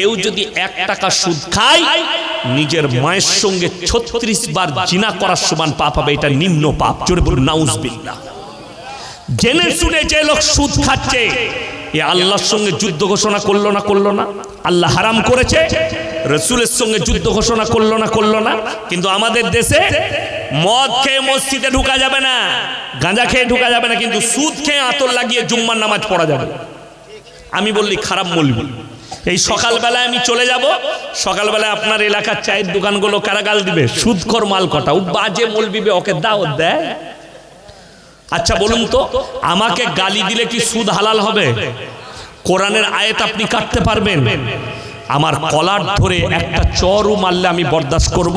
কেউ যদি এক টাকা সুদ খায়, নিজের মায়ের সঙ্গে ছত্রিশ বার জিনা করার সমান পাপ হবে, এটা নিম্ন পাপ। জোরে বলুন নাউজবিল্লাহ জেনে শুনে যে লোক সুদ খাচ্ছে, এ আল্লাহর সঙ্গে যুদ্ধ ঘোষণা করল না করল না? আল্লাহ হারাম করেছে, রসুলের সঙ্গে যুদ্ধ ঘোষণা করল না করল না? কিন্তু আমাদের দেশে মদ খেয়ে মসজিদে ঢুকা যাবে না, গাঁজা খেয়ে ঢুকা যাবে না, কিন্তু সুদ খেয়ে আতর লাগিয়ে জুম্মার নামাজ পড়া যাবে। আমি বললি, খারাপ বলবি এই সকালবেলায় আমি চলে যাব। সকালবেলায় আপনার এলাকার চায়ের দোকানগুলো কারাগাল দিবে। সুদখর মাল কটা। ও বাজে মলবিবে, ওকে দাও, দেয়। আচ্ছা বলুন তো, আমাকে গালি দিলে কি সুদ হালাল হবে? কোরআনের আয়াত আপনি কাটতে পারবেন? আমার কলার ধরে একটা চরও মারলে আমি বরদাস্ত করব।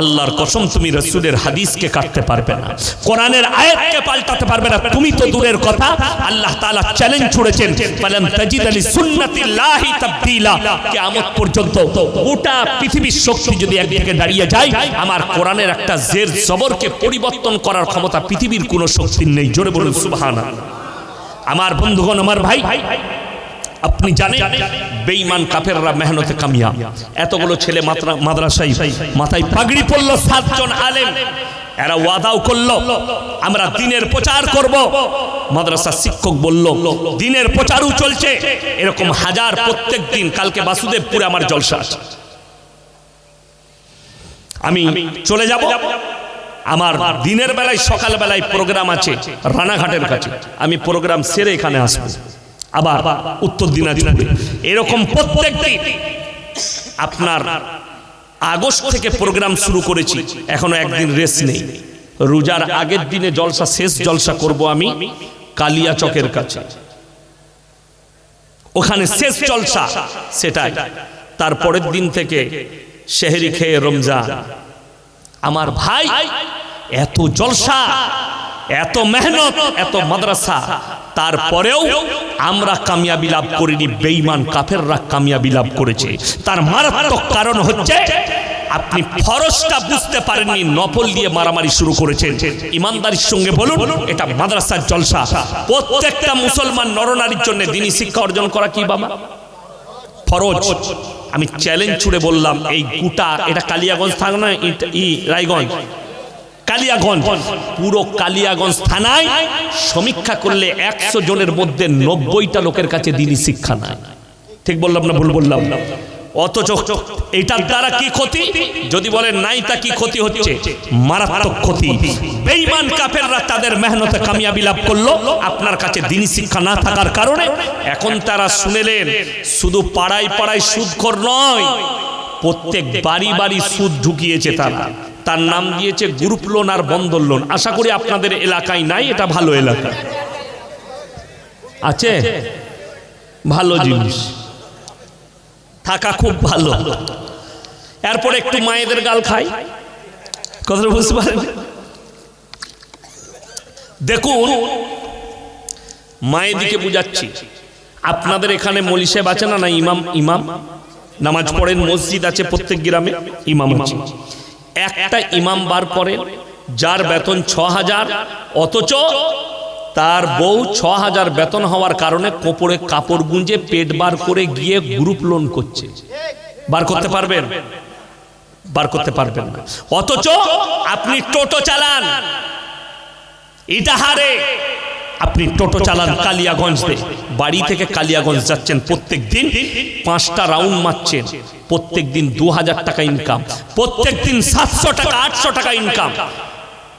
আল্লাহর কসম, তুমি রসুলের হাদিসকে কাটতে পারবে না। কোরআনের আয়াতকে পাল্টাতে পারবে না। তুমি তো দূরের কথা। আল্লাহ তাআলা চ্যালেঞ্জ ছুড়েছেন বলেন তাজিদ আলী সুন্নাতিল্লাহি তাবদীলা। কিয়ামত পর্যন্ত গোটা পৃথিবীর শক্তি যদি একদিকে দাঁড়িয়ে যায়, আমার কোরআনের একটা জের জবরকে পরিবর্তন করার ক্ষমতা পৃথিবীর কোনো শক্তির নেই। জোরে বলুন, সুবহানাল্লাহ। আমার বন্ধুগণ, আমার ভাই আপনি জানেন বেঈমান কাফেররা মেহনতে কামিয়া এতগুলো ছেলে মাদ্রাসায় মাথায় পাগড়ি পড়ল সাতজন আলেম। এরা ওয়াদাও করল। আমরা দিনের প্রচার করব। মাদ্রাসার শিক্ষক বলল দিনের প্রচারও চলছে। এরকম হাজার প্রত্যেক দিন কালকে বাসুদেবপুরে আমার জলসা আছে। আমি চলে যাব। আমার দিনের বেলায় সকাল বেলায় প্রোগ্রাম আছে রানাঘাটের কাছে। আমি প্রোগ্রাম সেরে এখানে আসব। আবার উত্তর দিনাজপুরে। এরকম প্রত্যেক দিন আপনার আগস্ট থেকে প্রোগ্রাম শুরু করেছি, এখনও একদিন রেস্ট নেই। রোজার আগের দিনে জলসা, শেষ জলসা করব আমি কালিয়া চকের কাছে। ওখানে শেষ জলসা, সেটাই। তারপরের দিন থেকে শেহরি খেয়ে রমজান। আমার ভাই, এত জলসা এত মেহনত, এত মাদ্রাসা। তারপরেও আমরা কামিয়াবি লাভ করিনি বেইমান কাফেররা কামিয়াবি লাভ করেছে। তার মারাত্মক কারণ হচ্ছে, আপনি ফরজটা বুঝতে পারেননি, নফল দিয়ে মারামারি শুরু করেছেন। ইমানদারির সঙ্গে বলুন, এটা মাদ্রাসার জলসা। প্রত্যেকটা মুসলমান নরনারীর জন্য দিনী শিক্ষা অর্জন করা কি বাবা? ফরজ। আমি চ্যালেঞ্জ ছুড়ে বললাম, এই গোটা, এটা কালিয়াগঞ্জ থানা না ই, রায়গঞ্জ। কালিয়াগঞ্জ। পুরো কালিয়াগঞ্জ থানায় সমীক্ষা করলে একশো জনের মধ্যে নব্বইটা লোকের কাছে দিনই শিক্ষা নাই। ঠিক বললাম না ভুল বললাম? না অথচ এটার দ্বারা কি ক্ষতি? যদি বলেন নাই তা কি ক্ষতি হচ্ছে? মারাত্মক ক্ষতি। বেঈমান কাফেররা তাদের মেহনতে কামিয়াবি লাভ করল। আপনার কাছে দিনী শিক্ষা না থাকার কারণে এখন তারা শুনেলেন শুধু পাড়ায় পাড়ায় সুদখোর নয়, প্রত্যেক বাড়ি বাড়ি সুদ ঢুকিয়েছে তারা। তার নাম দিয়েছে গ্রুপ লোন আর বন্দর লোন। আশা করি আপনাদের এলাকায় নাই এটা ভালো এলাকা। আছে? ভালো জিনিস। থাকা খুব ভালো। এরপর একটু মায়েদের গাল খাই। কথাটা বুঝতে পারেন? দেখুন মায়ের দিকে বুঝাচ্ছি। আপনাদের এখানে মলি সাহেব আছে না না ইমাম? ইমাম? নামাজ পড়েন মসজিদ আছে প্রত্যেক গ্রামে ইমাম আছে। একটা ইমাম বার করেন যার বেতন ছ হাজার অথচ তার বউ ছ হাজার বেতন হওয়ার কারণে কোপড়ে কাপড় গুঁজে পেট বার করে গিয়ে গ্রুপ লোন করছে। বার করতে পারবেন? বার করতে পারবেন না। অথচ আপনি টোটো চালান। ইটাহারে আপনি টোটো চালান কালিয়াগঞ্জে বাড়ি থেকে কালিয়াগঞ্জ যাচ্ছেন প্রত্যেক দিন পাঁচটা রাউন্ড মারছেন। প্রত্যেক দিন দু হাজার টাকা ইনকাম প্রত্যেক দিন সাতশো টাকা আটশো টাকা ইনকাম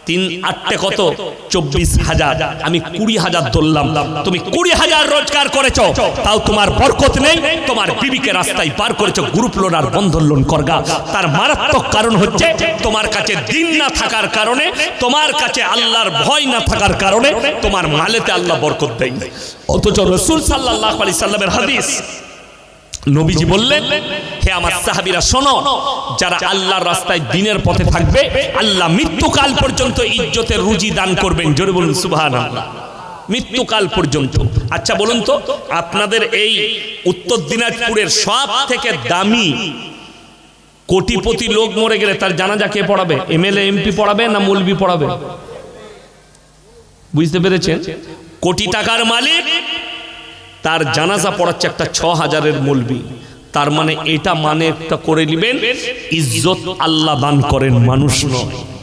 তিন আটটে কত? চব্বিশ হাজার। আমি কুড়ি হাজার ধরলাম। তুমি কুড়ি হাজার রোজগার করেছ। তাও তোমার বরকত নেই। তোমার বিবিকে রাস্তায় পার করেছ। গ্রুপ লোন আর বন্ধন লোন করগা। তার মারাত্মক কারণ হচ্ছে, তোমার কাছে দিন না থাকার কারণে, তোমার কাছে আল্লাহর ভয় না থাকার কারণে, তোমার মালেতে আল্লাহ বরকত দেয় অথচ রসুল সাল্লাহ আলি সাল্লামের হাদিস নবীজি বললেন, হে আমার সাহাবীরা, শোনো, যারা আল্লাহর রাস্তায় দিনের পথে থাকবে, আল্লাহ মৃত্যুকাল পর্যন্ত ইজ্জতের রুজি দান করবেন। জোরে বলুন, সুবহানাল্লাহ। মৃত্যুকাল পর্যন্ত। আচ্ছা বলুন তো, আপনাদের এই উত্তর দিনাজপুরের সব থেকে দামি কোটিপতি লোক মরে গেলে তার জানাজা কে পড়াবে? এমএলএ, এমপি পড়াবে না মৌলবি পড়াবে? বুঝতে পেরেছেন? কোটি টাকার মালিক তার জানাজা পড়াচ্ছে একটা ছ হাজারের মলবি। তার মানে এটা মানে একটা করে নেবেন, ইজ্জত আল্লাহ দান করেন মানুষ নয়।